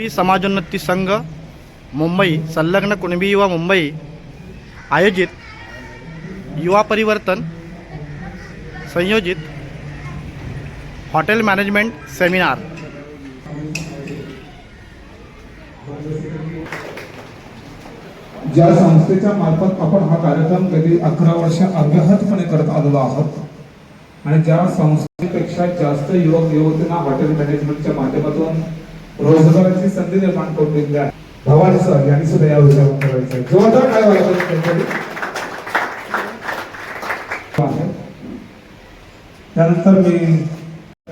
P समाजोन्नती संघ मुंबई संलग्न कुणबी युवा मुंबई आयोजित युवा परिवर्तन संयोजित हॉटेल मॅनेजमेंट सेमिनार. ज्या संस्थेच्या मार्फत आपण हा कार्यक्रम गेली अकरा वर्ष अव्याहतपणे करत आलेलो आहोत आणि ज्या संस्थेपेक्षा जास्त युवक युवतींना हॉटेल मॅनेजमेंटच्या माध्यमातून रोजगाराची संधी निर्माण करून दिली आहे भवानी सर यांनी सुद्धा या विषयावर करायचं जोरदार काय वाटत त्यानंतर मी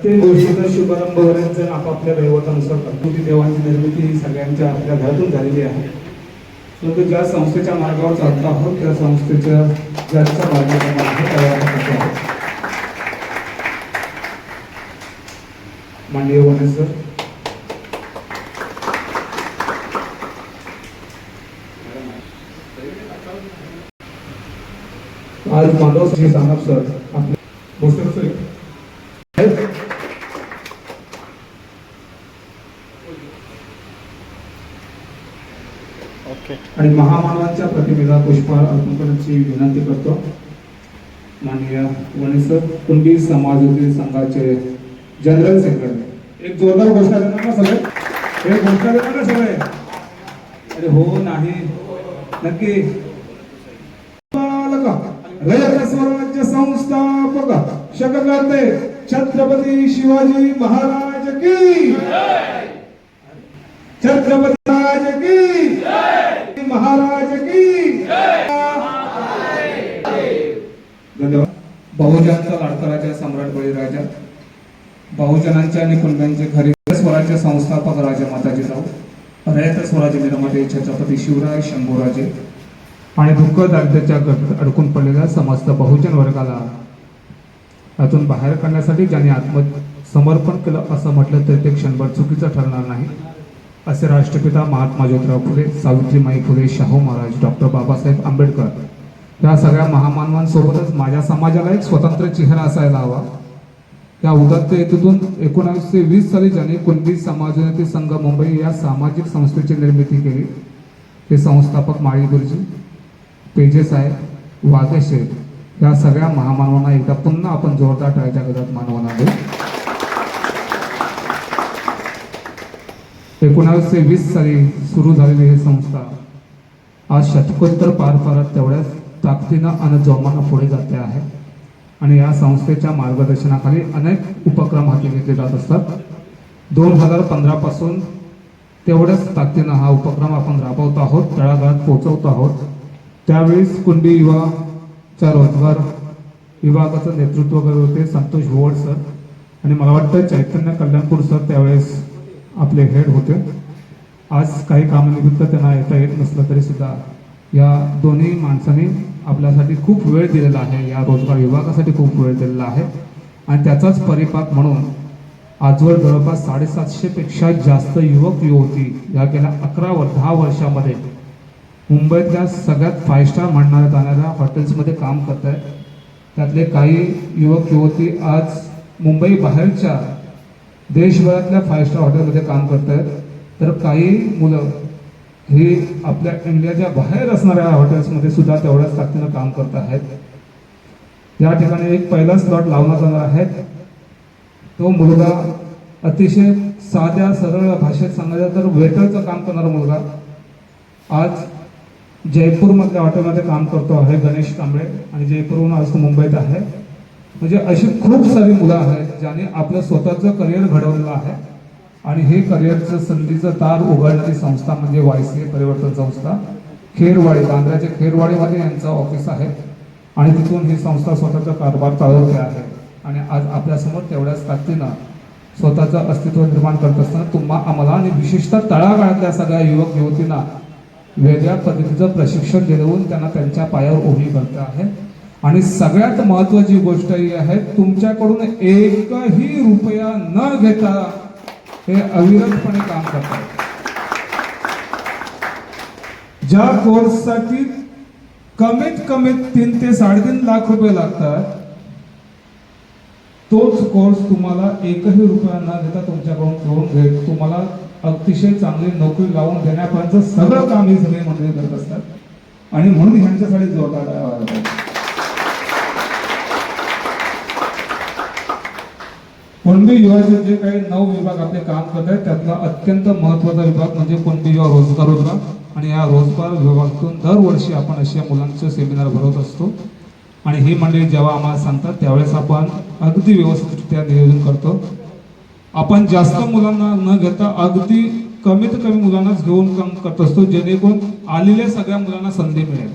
ते गोष्टीचा शुभारंभ वरेंचं आपापल्या दैवतानुसार प्रकृती देवांची निर्मिती ही सगळ्यांच्या आपल्या घरातून झालेली आहे. परंतु ज्या संस्थेच्या मार्गावर चालत आहोत त्या संस्थेच्या ज्यांच्या मार्गावर आहे त्यावर सर आज माधव श्री सानप सर आपले भोसले सर. आणि महामानवांच्या प्रतिमेला पुष्पहार अर्पण करण्याची विनंती करतो. माननीय वणीसर कुंडी समाजोगी संघाचे जनरल सेक्रेटरी. एक जोरदार घोषणा देणार ना सगळे? एक घोषणा देणार ना सगळे? अरे हो नाही. नक्की. रयत स्वराज्य संस्थापक शककर्ते छत्रपती शिवाजी महाराज की छत्रपती महाराज की महाराज की धन्यवाद. बहुजनचा लाडका राजा सम्राट बळीराजा. बहुजनांच्या आणि कुणब्यांचे खरे स्वराज्य संस्थापक राजा माताजी राव रयत स्वराज्य निर्माते छत्रपती शिवराय शंभूराजे. आणि दुःख दारिद्र्याच्या अडकून पडलेल्या समस्त बहुजन वर्गाला त्यातून बाहेर काढण्यासाठी ज्यांनी आत्मसमर्पण केलं असं म्हटलं तर ते क्षणभर चुकीचं ठरणार नाही असे राष्ट्रपिता महात्मा ज्योतिराव फुले सावित्रीमाई फुले शाहू महाराज डॉक्टर बाबासाहेब आंबेडकर या सगळ्या महामानवांसोबतच माझ्या समाजाला एक स्वतंत्र चेहरा असायला हवा. या उदात्त हेतूतून एकोणावीसशे वीस साली ज्यांनी कुणबी समाजोन्नती संघ मुंबई या सामाजिक संस्थेची निर्मिती केली ते संस्थापक माळी गुरुजी पेजे साहेब आहेत. या सगळ्या महामानवांना एकदा पुन्हा आपण जोरदार टाळ्याच्या गजात मानवांना देऊ एकोणावीसशे वीस साली सुरू झालेली ही संस्था आज शतकोत्तर पार पारत तेवढ्याच ताकदीनं आणि जोमानं पुढे जाते आहे. आणि या संस्थेच्या मार्गदर्शनाखाली अनेक उपक्रम हाती घेतले जात असतात. दोन हजार पंधरापासून तेवढ्याच ताकदीनं हा उपक्रम आपण राबवत आहोत तळागाळात पोहोचवत आहोत. त्यावेळेस कुंडी युवाच्या रोजगार विभागाचं नेतृत्व करत होते संतोष भोवड सर. आणि मला वाटतं चैतन्य कल्याणपूर सर त्यावेळेस आपले हेड होते. आज काही कामानिमित्त त्यांना येता येत नसलं तरी सुद्धा या दोन्ही माणसांनी आपल्यासाठी खूप वेळ दिलेला आहे. या रोजगार विभागासाठी खूप वेळ दिलेला आहे. आणि त्याचाच परिपाक म्हणून आजवर जवळपास साडेसातशेपेक्षा जास्त युवक युवती या गेल्या अकरा व दहा वर्षामध्ये मुंबईतल्या सगळ्यात फाय स्टार म्हणणाऱ्या जाणाऱ्या हॉटेल्समध्ये काम करत आहेत त्यातले काही युवक युवती आज मुंबई बाहेरच्या देशभरातल्या फाय स्टार हॉटेलमध्ये काम करत आहेत तर काही मुलं ही आपल्या इंडियाच्या बाहेर असणाऱ्या हॉटेल्समध्ये सुद्धा तेवढ्याच ताकदीनं काम करत आहेत. या ठिकाणी एक पहिला स्लॉट लावण्यात जाणार आहे. तो मुलगा अतिशय साध्या सरळ भाषेत सांगायचं तर वेटरचं काम करणारा मुलगा आज जयपूरमधल्या हॉटेलमध्ये काम करतो आहे गणेश कांबळे आणि जयपूरहून आज तो मुंबईत आहे. म्हणजे अशी खूप सारी मुलं आहेत ज्याने आपलं स्वतःचं करिअर घडवलेलं आहे आणि हे करिअरचं संधीचं तार उघडणारी संस्था म्हणजे वायसीए परिवर्तन संस्था. खेरवाडी बांद्र्याच्या खेरवाडीमध्ये यांचं ऑफिस आहे आणि तिथून ही संस्था स्वतःचा कारभार चालवते आहे. आणि आज आपल्यासमोर तेवढ्याच ताकदीनं स्वतःचं अस्तित्व निर्माण करत असताना तुम्हा आम्हाला आणि विशेषतः तळागाळातल्या सगळ्या युवक युवतींना वेगळ्या पद्धतीचं प्रशिक्षण देऊन त्यांना त्यांच्या पायावर उभी करते आहे. आणि सगळ्यात महत्वाची गोष्ट ही आहे तुमच्याकडून एकही रुपया न घेता हे अविरतपणे काम करतात ज्या कोर्ससाठी कमीत कमीत तीन ते साडेतीन लाख रुपये लागतात तोच कोर्स तुम्हाला एकही रुपया न देता तुमच्याकडून करून घेत तुम्हाला अतिशय चांगली नोकरी लावून देण्यापर्यंत सगळं काम हे सगळे मंडळी करत असतात. आणि म्हणून ह्यांच्यासाठी जोरदार टाळ्या कुणबी युवाचे जे काही नऊ विभाग आपले काम करत आहेत त्यातला अत्यंत महत्त्वाचा विभाग म्हणजे कुणबी युवा रोजगार विभाग आणि या रोजगार विभागातून दरवर्षी आपण अशा मुलांचे सेमिनार भरवत असतो. आणि ही मंडळी जेव्हा आम्हाला सांगतात त्यावेळेस आपण अगदी व्यवस्थितरित्या नियोजन करतो. आपण जास्त मुलांना न घेता अगदी कमीत कमी मुलांनाच घेऊन काम करत असतो जेणेकरून आलेल्या सगळ्या मुलांना संधी मिळेल.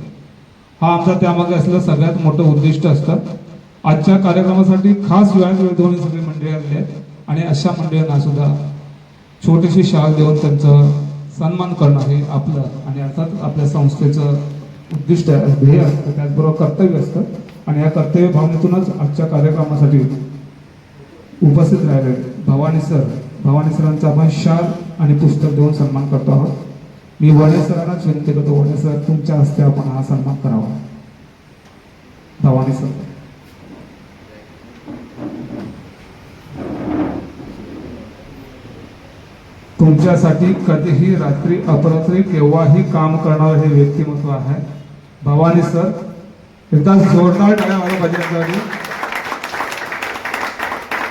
हा आमचा त्यामागे असलेलं सगळ्यात मोठं उद्दिष्ट असतं. आजच्या कार्यक्रमासाठी खास वेळात वेळ देऊन सगळी मंडळी आलेली आहेत आणि अशा मंडळींना सुद्धा छोटीशी शाळा देऊन त्यांचं सन्मान करणं हे आपलं आणि अर्थात आपल्या संस्थेचं उद्दिष्ट आहे ध्येय असतं त्याचबरोबर कर्तव्य असतं. आणि या कर्तव्य भावनेतूनच आजच्या कार्यक्रमासाठी उपस्थित राहिले भवानी सर भवानी सरांचा आपण शाल आणि पुस्तक देऊन सन्मान करतो आहोत. मी वडे सरांनाच विनंती करतो वडे सर तुमच्या हस्ते आपण हा सन्मान करावा. भवानी सर. तुमच्यासाठी कधीही रात्री अपरात्री केव्हाही काम करणारं हे व्यक्तिमत्व आहे. भवानी सर एकदा जोरदार टाळ्या वाजवा पाहिजे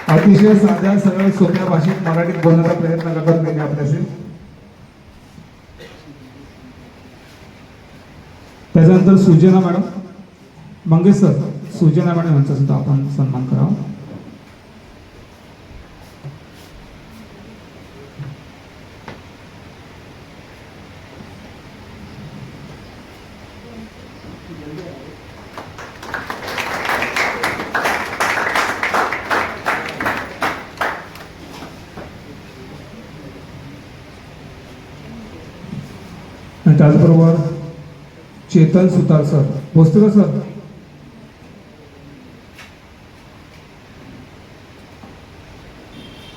अतिशय साध्या सरळ सोप्या भाषेत मराठीत बोलण्याचा प्रयत्न करतात नाही आपल्याशी. त्याच्यानंतर Sujana madam. Mangesh sir Sujana madam यांचा सुद्धा आपण सन्मान करावा आणि त्याचबरोबर चेतन सुतार सर. भोसकर का सर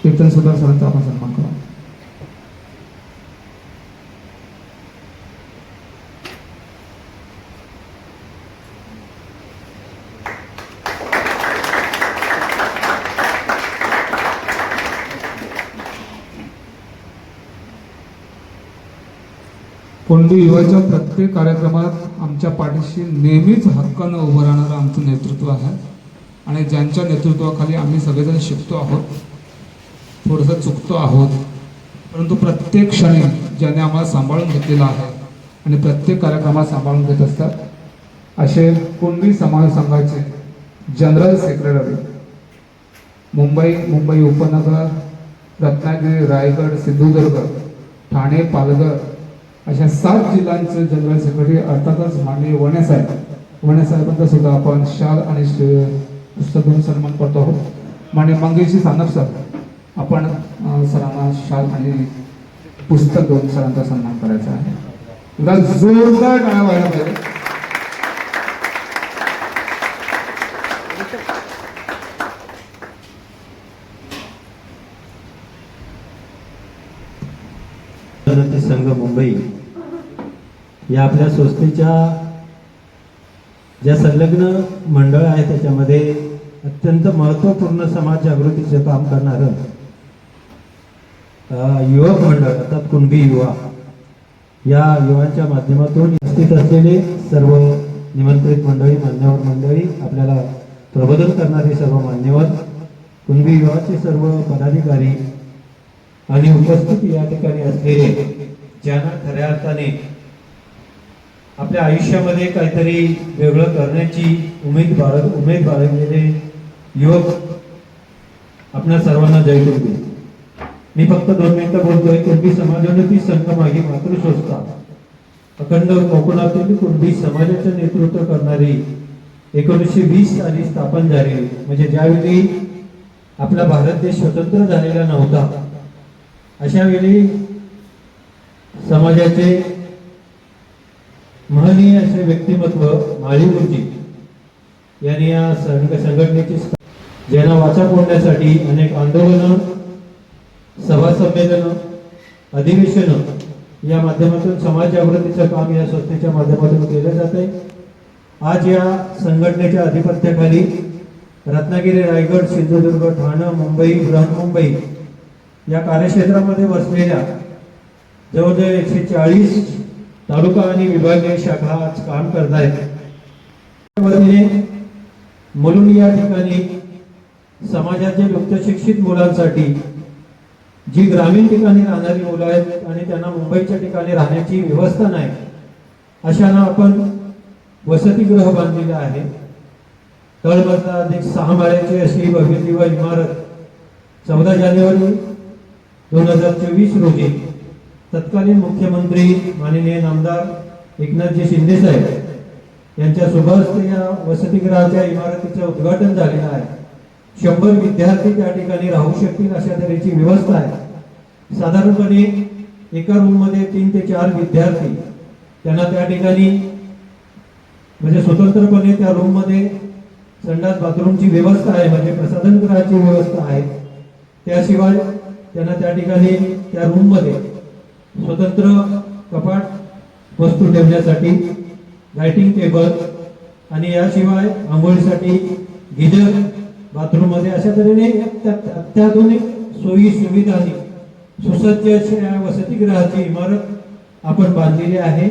चेतन सुतार सरांचा आपण सन्मान करा कोंडी प्रत्येक कार्यक्रमात आमच्या पाठीशी नेहमीच हक्कानं उभं राहणारं आमचं नेतृत्व आहे. आणि ज्यांच्या नेतृत्वाखाली आम्ही सगळेजण शिकतो आहोत थोडंसं चुकतो आहोत परंतु प्रत्येक क्षणी ज्याने आम्हाला सांभाळून घेतलेलं आहे आणि प्रत्येक कार्यक्रमात सांभाळून घेत असतात असे कुणबी समाज संघाचे जनरल सेक्रेटरी मुंबई मुंबई उपनगर रत्नागिरी रायगड सिंधुदुर्ग ठाणे पालघर अशा सात जिल्ह्यांचे जनरल सेक्रेटरी अर्थातच माननीय वण्यासाहेब. वण्यासाहेबांचा सुद्धा आपण शाल आणि पुस्तक देऊन सन्मान करतो आहोत. माननीय मंगेशजी सानप सर आपण सरांना शाल आणि पुस्तक देऊन सरांचा सन्मान करायचा आहे. जोरदार टाळ्या व्हायला पाहिजे संघ मुंबई या आपल्या संस्थेच्या ज्या संलग्न मंडळ आहे त्याच्यामध्ये अत्यंत महत्त्वपूर्ण समाज जागृतीचं काम करणारं युवक मंडळ अर्थात कुणबी युवा या युवांच्या माध्यमातून उपस्थित असलेले सर्व निमंत्रित मंडळी मान्यवर मंडळी आपल्याला प्रबोधन करणारे सर्व मान्यवर कुणबी युवाचे सर्व पदाधिकारी आणि उपस्थित या ठिकाणी असलेले ज्यांना खऱ्या अर्थाने आपल्या आयुष्यामध्ये काहीतरी वेगळं करण्याची उमेद बाळग उमेद बाळगलेले युवक आपल्या सर्वांना जय गुरु मी फक्त दोन मिनिटं बोलतोय कुणबी समाजोन्नती संघ मागे मातृसंस्था अखंड कोकणातील कुणबी समाजाचं नेतृत्व करणारी एकोणीसशे वीस साली स्थापन झाली? म्हणजे ज्यावेळी आपला भारत देश स्वतंत्र झालेला नव्हता अशा वेळी समाजाचे महनीय असे व्यक्तिमत्व माळीगुरुजी यांनी या संघ संघटनेची ज्यांना वाचा फोडण्यासाठी अनेक आंदोलनं सभा संमेलनं अधिवेशनं या माध्यमातून समाज जागृतीचं काम या संस्थेच्या माध्यमातून केलं जात आहे. आज या संघटनेच्या अधिपत्याखाली रत्नागिरी रायगड सिंधुदुर्ग ठाणं मुंबई बृहन्मुंबई या कार्यक्षेत्रामध्ये वसलेल्या जवळजवळ एकशे चाळीस तालुका आणि विभागीय शाखा आज काम करत आहेत म्हणून या ठिकाणी समाजातील उच्चशिक्षित मुलांसाठी जी ग्रामीण ठिकाणी राहणारी मुलं आहेत आणि त्यांना मुंबईच्या ठिकाणी राहण्याची व्यवस्था नाही अशांना आपण वसतिगृह बांधलेलं आहे. तळमजला अधिक सहा माळ्याची अशी भव्य दिवा इमारत चौदा जानेवारी दोन हजार चोवीस रोजी तत्कालीन मुख्यमंत्री माननीय नामदार एकनाथजी शिंदे साहेब यांच्या शुभहस्ते या वसतिगृहाच्या इमारतीचं उद्घाटन झालेलं आहे. शंभर विद्यार्थी त्या ठिकाणी राहू शकतील अशा तऱ्हेची व्यवस्था आहे. साधारणपणे एका रूममध्ये तीन ते चार विद्यार्थी त्यांना त्या ठिकाणी म्हणजे स्वतंत्रपणे त्या रूममध्ये संडास बाथरूमची व्यवस्था आहे म्हणजे प्रसाधनगृहाची व्यवस्था आहे. त्याशिवाय त्यांना त्या ठिकाणी त्या रूममध्ये स्वतंत्र कपाट वस्तू ठेवण्यासाठी लाइटिंग टेबल आणि याशिवाय आंघोळीसाठी गिजर बाथरूममध्ये अशा तऱ्हेने अत्याधुनिक सोयी सुविधांनी सुसज्ज अशी या वसतिगृहाची इमारत आपण बांधलेली आहे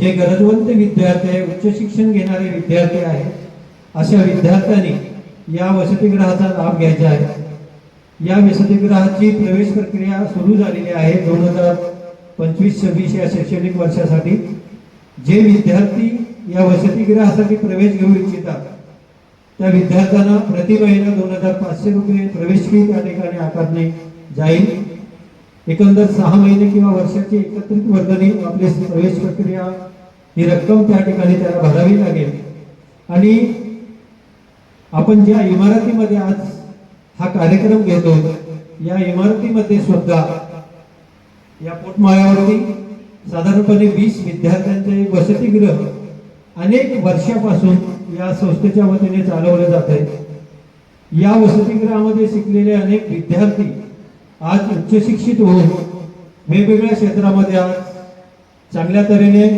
जे गरजवंत विद्यार्थी आहे उच्च शिक्षण घेणारे विद्यार्थी आहे अशा विद्यार्थ्यांनी या वसतिगृहाचा लाभ घ्यायचा आहे. या वसतिगृहाची प्रवेश प्रक्रिया सुरू झालेली आहे दोन हजार पंचवीस सव्वीस या शैक्षणिक वर्षासाठी जे विद्यार्थी या वसतिगृहासाठी प्रवेश घेऊ इच्छितात त्या विद्यार्थ्यांना प्रति महिना दोन हजार पाचशे रुपये प्रवेश फी त्या ठिकाणी आकारणे जाईल. एकंदर सहा महिने किंवा वर्षाची एकत्रित वर्गणी आपली प्रवेश प्रक्रिया ही रक्कम त्या ठिकाणी त्याला भरावी लागेल. आणि आपण ज्या इमारतीमध्ये आज हा कार्यक्रम घेतो या इमारतीमध्ये सुद्धा या पोटमाळ्यावरती साधारणपणे वीस विद्यार्थ्यांचे वसतिगृह अनेक वर्षापासून या संस्थेच्या वतीने चालवलं जात आहे या वसतिगृहामध्ये शिकलेले अनेक विद्यार्थी आज उच्चशिक्षित होऊन वेगवेगळ्या क्षेत्रामध्ये आज चांगल्या तऱ्हेने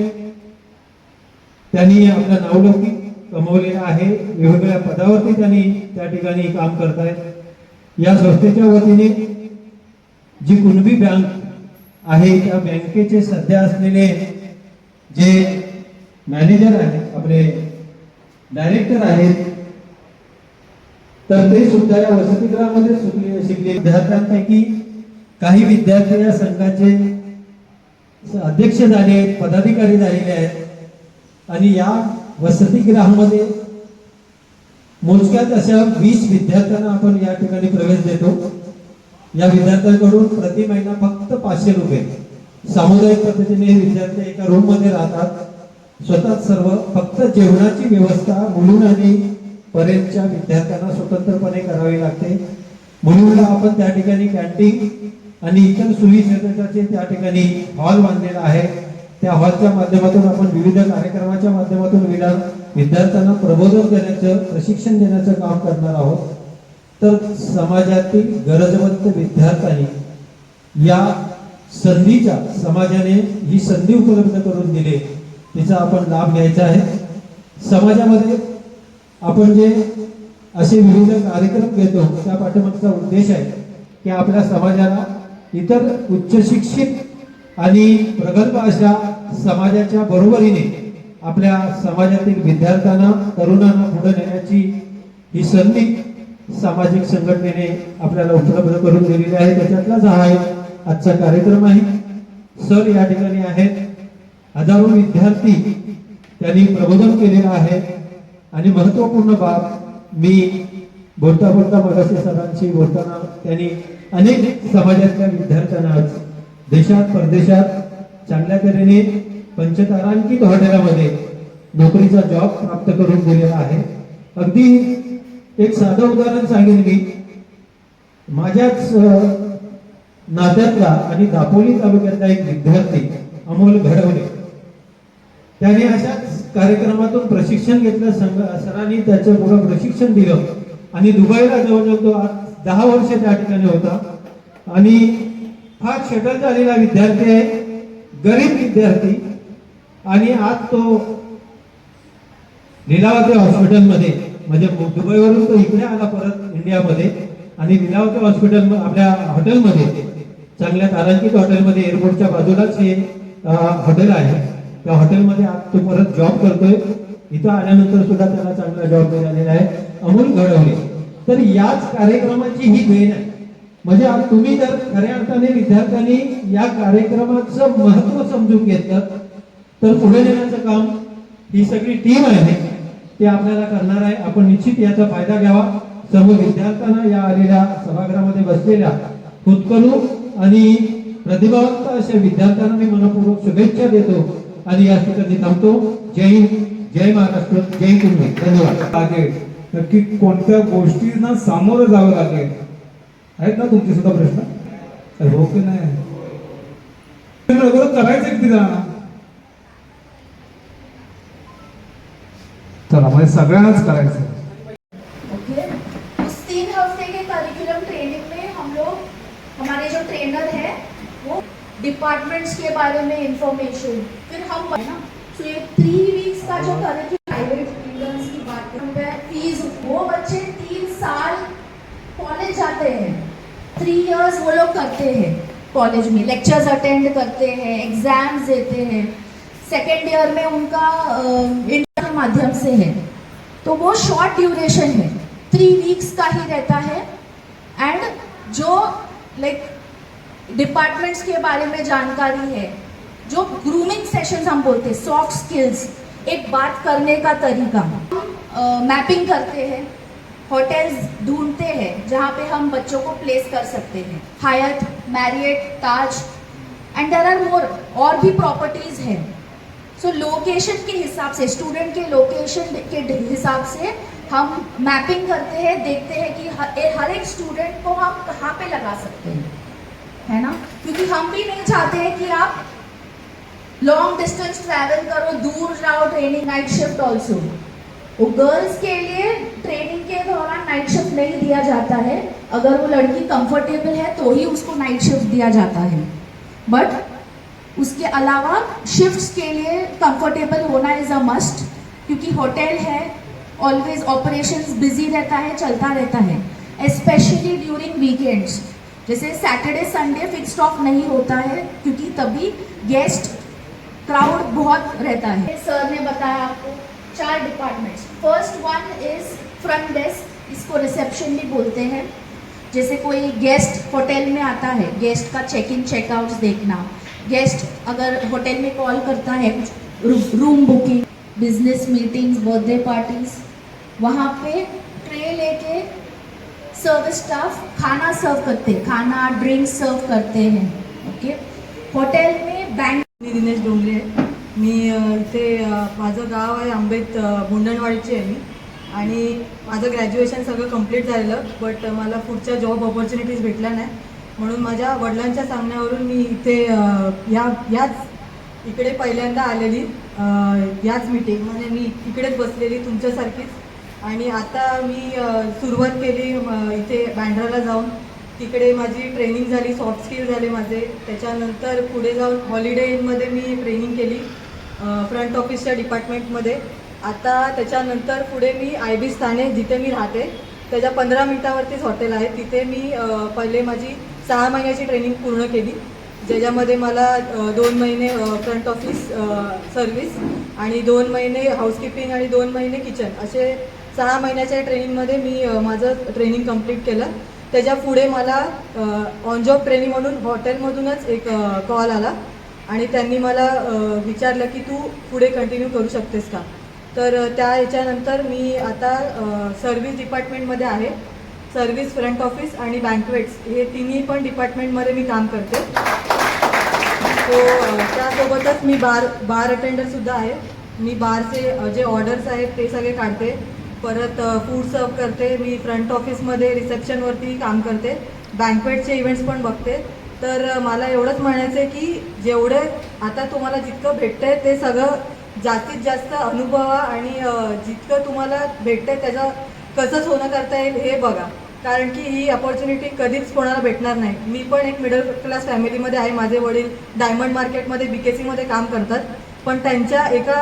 त्यांनी आपला नावलौकिक कमवले आहे. वेगवेगळ्या पदावरती त्यांनी त्या ठिकाणी काम करतायत. या संस्थेच्या वतीने जी कुणबी बँक आहे त्या बँकेचे सध्या असलेले जे मॅनेजर आहेत आपले डायरेक्टर आहेत तर ते सुद्धा या वसतिगृहामध्ये शिकले शिकले. विद्यार्थ्यांपैकी काही विद्यार्थी या संघाचे अध्यक्ष झाले आहेत पदाधिकारी झालेले आहेत. आणि या वसतिगृहामध्ये मोजक्यात अशा वीस विद्यार्थ्यांना आपण या ठिकाणी प्रवेश देतो. या विद्यार्थ्यांकडून प्रति महिना फक्त पाचशे रुपये. सामुदायिक पद्धतीने हे विद्यार्थी एका रूममध्ये राहतात. स्वतः सर्व फक्त जेवणाची व्यवस्था मुलून आणि पर्यंतच्या विद्यार्थ्यांना स्वतंत्रपणे करावी लागते. मुलींना आपण त्या ठिकाणी कॅन्टीन आणि इतर सुविधेचे त्या ठिकाणी हॉल बांधलेला आहे. त्या हॉलच्या माध्यमातून आपण विविध कार्यक्रमाच्या माध्यमातून विद्यार्थ्यांना प्रबोधन देण्याचं प्रशिक्षण देण्याचं काम करणार आहोत. तर समाजातील गरजवंत विद्यार्थ्यांनी या संधीच्या समाजाने ही संधी उपलब्ध करून दिली. तिचा आपण लाभ घ्यायचा आहे. समाजामध्ये आपण जे असे विविध कार्यक्रम घेतो त्या पाठीमागचा उद्देश आहे की आपल्या समाजाला इतर उच्च शिक्षित आणि प्रगल्भ अशा समाजाच्या बरोबरीने आपल्या समाजातील विद्यार्थ्यांना तरुणांना पुढे नेण्याची ही संधी सामाजिक संघटनेने आपल्याला उपलब्ध करून दिलेली आहे. त्याच्यातलाच हा आजचा कार्यक्रम आहे. सर या ठिकाणी आहेत. हजारो विद्यार्थी त्यांनी प्रबोधन केलेलं आहे. आणि महत्त्वपूर्ण बाब मी बोलता बोलता मगाशी सरांशी बोलताना त्यांनी अनेक समाजातल्या विद्यार्थ्यांना आज देशात परदेशात चांगल्या तऱ्हेने पंचतारांकित हॉटेलामध्ये नोकरीचा जॉब प्राप्त करून दिलेला आहे. अगदी एक साधं उदाहरण सांगेन मी. माझ्याच नात्यातला आणि दापोली तालुक्यातला एक विद्यार्थी अमोल घडवले. त्याने अशाच कार्यक्रमातून प्रशिक्षण घेतलं संघ सरांनी त्याचं पुढं प्रशिक्षण दिलं. आणि दुबईला जवळजवळ तो आज दहा वर्ष त्या ठिकाणी होता. आणि फार शटल झालेला विद्यार्थी आहे गरीब विद्यार्थी. आणि आज तो लिलावती हॉस्पिटलमध्ये म्हणजे दुबईवरून तो इकडे आला परत इंडियामध्ये. आणि लिलावती हॉस्पिटल आपल्या हॉटेलमध्ये चांगल्या तारांकित हॉटेलमध्ये एअरपोर्टच्या बाजूलाच हे हॉटेल आहे. त्या हॉटेलमध्ये आज तो परत जॉब करतोय. इथं आल्यानंतर सुद्धा त्याला चांगला जॉब मिळालेला आहे. अमोल घडवले तर याच कार्यक्रमाची ही देण आहे. म्हणजे आज तुम्ही जर खऱ्या अर्थाने विद्यार्थ्यांनी या कार्यक्रमाचं महत्त्व समजून घेतलं तर पुढे नेण्याचं काम ही सगळी टीम आहे. ते आपल्याला करणार आहे. आपण निश्चित याचा फायदा घ्यावा. सर्व विद्यार्थ्यांना या आलेल्या सभागृहामध्ये बसलेल्या उत्कलू आणि प्रतिभावंत अशा विद्यार्थ्यांना मी मनपूर्वक शुभेच्छा देतो आणि या ठिकाणी थांबतो. जय हिंद जय महाराष्ट्र जय तुम्ही. धन्यवाद. लागेल नक्की कोणत्या गोष्टींना सामोरं जावं लागेल? आहेत ना तुमचे सुद्धा प्रश्न? हो की नाही? करायचं किती चला म्हणजे सगळ्यांनाच करायचं डिपार्टमेंट्स के बारे में इंफॉर्मेशन फिर हम ना? तो ये थ्री वीक्स का जो करिकुलम प्राइवेट स्टूडेंट्स की बात करें फ़ीस वो बच्चे तीन साल कॉलेज जाते हैं। थ्री इयर्स वो लोग करते हैं कॉलेज में लेक्चर्स अटेंड करते हैं एग्ज़ाम्स देते हैं। सेकेंड ईयर में उनका के माध्यम से है। तो वो शॉर्ट ड्यूरेशन है। थ्री वीक्स का ही रहता है। एंड जो लाइक डिपार्टमेंट्स के बारे में जानकारी है, जो ग्रूमिंग सेशंस हम बोलते हैं सॉफ्ट स्किल्स एक बात करने का तरीका हम मैपिंग करते हैं होटल्स ढूंढते हैं, जहाँ पे हम बच्चों को प्लेस कर सकते हैं। Hyatt Marriott Taj and there are more और भी प्रॉपर्टीज़ हैं। सो लोकेशन के हिसाब से स्टूडेंट के लोकेशन के हिसाब से हम मैपिंग करते हैं, देखते हैं कि हर हर एक स्टूडेंट को हम कहाँ पे लगा सकते हैं, है ना? क्योंकि हम भी नहीं चाहते हैं कि आप लॉन्ग डिस्टेंस ट्रैवल करो, दूर जाओ ट्रेनिंग नाइट शिफ्ट ऑल्सो वो गर्ल्स के लिए ट्रेनिंग के दौरान नाइट शिफ्ट नहीं दिया जाता है। अगर वो लड़की कंफर्टेबल है तो ही उसको नाइट शिफ्ट दिया जाता है। बट उसके अलावा शिफ्ट्स के लिए कंफर्टेबल होना इज़ अ मस्ट क्योंकि होटल है ऑलवेज ऑपरेशंस बिज़ी रहता है, चलता रहता है स्पेशली ड्यूरिंग वीकेंड्स जैसे सैटरडे संडे फिक्स्ड ऑफ़ नहीं होता है, क्योंकि तभी गेस्ट क्राउड बहुत रहता है। सर ने बताया आपको चार departments first one is front desk इसको रिसेप्शन भी बोलते हैं। जैसे कोई गेस्ट होटल में आता है गेस्ट का चेक इन चेकआउट्स देखना। गेस्ट अगर होटल में कॉल करता है room booking business meetings birthday parties वहाँ पे ट्रे लेके सर्विस स्टाफ खाना सर्व करते हैं खाना ड्रिंक्स सर्व करते हैं ओके होटल में बैंक मी दिनेश डोंगरे आहे. मी इथे माझं गाव आहे आंबेत मुंडणवाडीची आहे मी. आणि माझं ग्रॅज्युएशन सगळं कंप्लीट झालेलं बट मला पुढच्या जॉब ऑपॉर्च्युनिटीज भेटल्या नाही म्हणून माझ्या वडिलांच्या सांगण्यावरून मी इथे या याच इकडे पहिल्यांदा आलेली अ, याच म्हणजे मी इकडेच बसलेली तुमच्यासारखीच. आणि आता मी सुरुवात केली इथे बँड्राला जाऊन. तिकडे माझी ट्रेनिंग झाली सॉफ्ट स्किल झाले माझे. त्याच्यानंतर पुढे जाऊन हॉलिडे इनमध्ये मी ट्रेनिंग केली फ्रंट ऑफिसच्या डिपार्टमेंटमध्ये आता त्याच्यानंतर पुढे मी आय बी स्थाने जिथे मी राहते त्याच्या पंधरा मिनटावरतीच हॉटेल आहे. तिथे मी पहिले माझी सहा महिन्याची ट्रेनिंग पूर्ण केली. ज्याच्यामध्ये मला दोन महिने फ्रंट ऑफिस सर्व्हिस आणि दोन महिने हाऊसकीपिंग आणि दोन महिने किचन असे सहा महिन्याच्या ट्रेनिंगमध्ये मी माझं ट्रेनिंग कंप्लीट केलं. त्याच्या पुढे मला ऑन जॉब ट्रेनिंग म्हणून हॉटेलमधूनच एक कॉल आला आणि त्यांनी मला विचारलं की तू पुढे कंटिन्यू करू शकतेस का? तर त्या ह्याच्यानंतर मी आता सर्व्हिस डिपार्टमेंटमध्ये आहे. सर्व्हिस फ्रंट ऑफिस आणि बँकवेट्स हे तिन्ही पण डिपार्टमेंटमध्ये मी काम करते. सो त्यासोबतच मी बार बार अटेंडरसुद्धा आहे. मी बारचे जे ऑर्डर्स आहेत ते सगळे काढते. परत फूड सर्व करते. मी फ्रंट ऑफिसमध्ये रिसेप्शनवरती काम करते. बँकवेटचे इव्हेंट्स पण बघते. तर मला एवढंच म्हणायचं आहे की जेवढे आता तुम्हाला जितकं भेटतंय ते सगळं जास्तीत जास्त अनुभवा आणि जितकं तुम्हाला भेटतंय त्याच्या कसं सोनं करता येईल हे बघा. कारण की ही अपॉर्च्युनिटी कधीच कोणाला भेटणार नाही. मी पण एक मिडल क्लास फॅमिलीमध्ये आहे. माझे वडील डायमंड मार्केटमध्ये बी के सीमध्ये काम करतात. पण त्यांच्या एका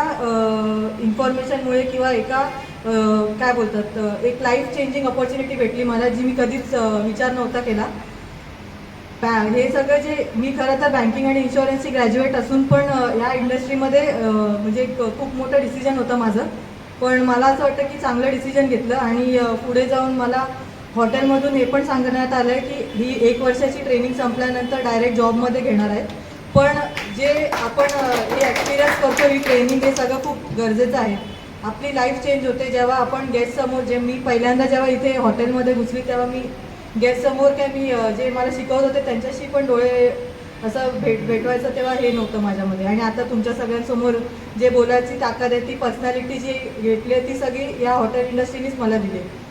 इन्फॉर्मेशनमुळे किंवा एका काय बोलतात एक लाईफ चेंजिंग अपॉर्च्युनिटी भेटली मला जी मी कधीच विचार नव्हता केला. बॅ- हे सगळं जे मी खरं तर बँकिंग आणि इन्शुरन्सची ग्रॅज्युएट असून पण या इंडस्ट्रीमध्ये म्हणजे एक खूप मोठं डिसिजन होतं माझं. पण मला असं वाटतं की चांगलं डिसिजन घेतलं आणि पुढे जाऊन मला हॉटेलमधून हे पण सांगण्यात आलं आहे की ही एक वर्षाची ट्रेनिंग संपल्यानंतर डायरेक्ट जॉबमध्ये घेणार आहे. पण जे आपण हे एक्सपिरियन्स करतो ही ट्रेनिंग हे सगळं खूप गरजेचं आहे. आपली लाईफ चेंज होते जेव्हा आपण गेस्टसमोर जे मी पहिल्यांदा जेव्हा इथे हॉटेलमध्ये घुसली तेव्हा मी गेस्टसमोर काय मी जे मला शिकवत होते त्यांच्याशी पण डोळे असं भेट भेटवायचं तेव्हा हे नव्हतं माझ्यामध्ये. आणि आता तुमच्या सगळ्यांसमोर जे बोलायची ताकद आहे ती पर्सनॅलिटी जी घेतली आहे ती सगळी या हॉटेल इंडस्ट्रीनीच मला दिली आहे.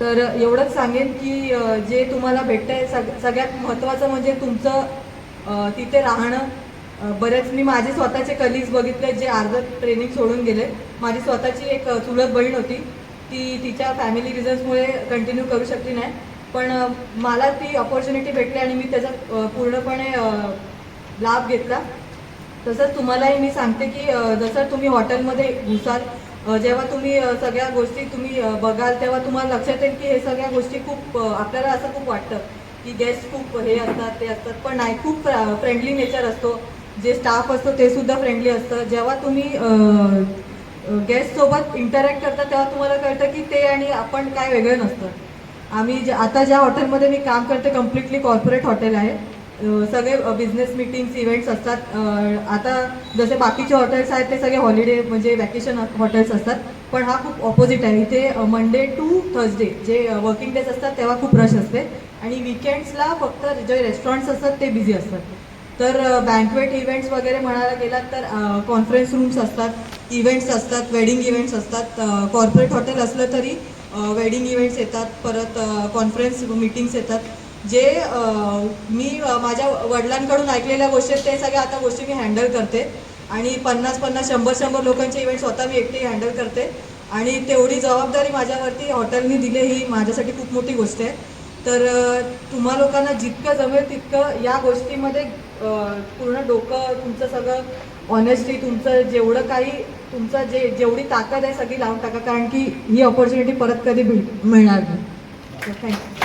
तर एवढंच सांगेन की जे तुम्हाला भेटतंय सग सगळ्यात महत्त्वाचं म्हणजे तुमचं तिथे राहणं. बरेच मी माझे स्वतःचे कलिग्स बघितले जे अर्ध ट्रेनिंग सोडून गेले. माझी स्वतःची एक चुलत बहीण होती. ती तिच्या फॅमिली रिझन्समुळे कंटिन्यू करू शकली नाही. पण मला ती ऑपॉर्च्युनिटी भेटली आणि मी त्याचा पूर्णपणे लाभ घेतला. तसंच तुम्हालाही मी सांगते की जसं तुम्ही हॉटेलमध्ये घुसाल जेव्हा तुम्ही सगळ्या गोष्टी तुम्ही बघाल तेव्हा तुम्हाला लक्षात येईल की हे सगळ्या गोष्टी खूप आपल्याला असं खूप वाटतं की गेस्ट खूप हे असतात ते असतात. पण नाही खूप फ्रेंडली नेचर असतो. जे स्टाफ असतो ते सुद्धा फ्रेंडली असतं. जेव्हा तुम्ही गेस्टसोबत इंटरॅक्ट करता तेव्हा तुम्हाला कळतं की ते आणि आपण काय वेगळं नसतं. आम्ही जे आता ज्या हॉटेलमध्ये मी काम करते कम्प्लिटली कॉर्पोरेट हॉटेल आहे. सगळे बिझनेस मीटिंग्स इव्हेंट्स असतात. आता जसे बाकीचे हॉटेल्स आहेत ते सगळे हॉलिडे म्हणजे वॅकेशन हॉटेल्स असतात. पण हा खूप ऑपोजिट आहे. इथे मंडे टू थर्सडे जे वर्किंग डेज असतात तेव्हा खूप रश असते. आणि विकेंड्सला फक्त जे रेस्टॉरंट्स असतात ते बिझी असतात. तर बँकवेट इव्हेंट्स वगैरे म्हणायला गेलात तर कॉन्फरन्स रूम्स असतात इव्हेंट्स असतात वेडिंग इव्हेंट्स असतात. कॉर्पोरेट हॉटेल असलं तरी वेडिंग इव्हेंट्स येतात परत कॉन्फरन्स मीटिंग्स येतात. जे मी माझ्या वडिलांकडून ऐकलेल्या गोष्टी आहेत, ते सगळ्या आता गोष्टी मी हँडल करते. आणि पन्नास पन्नास शंभर शंभर लोकांचे इव्हेंट स्वतः मी एकटी हँडल करते. आणि तेवढी जबाबदारी माझ्यावरती हॉटेलनी दिली ही माझ्यासाठी खूप मोठी गोष्ट आहे. तर तुम्हा लोकांना जितकं जमेल तितकं या गोष्टीमध्ये पूर्ण डोकं तुमचं सगळं ऑनेस्टी तुमचं जेवढं काही तुमचा जे जेवढी ताकद आहे सगळी लावून टाका कारण की ही ऑपॉर्च्युनिटी परत कधी भेट मिळणार नाही. थँक्यू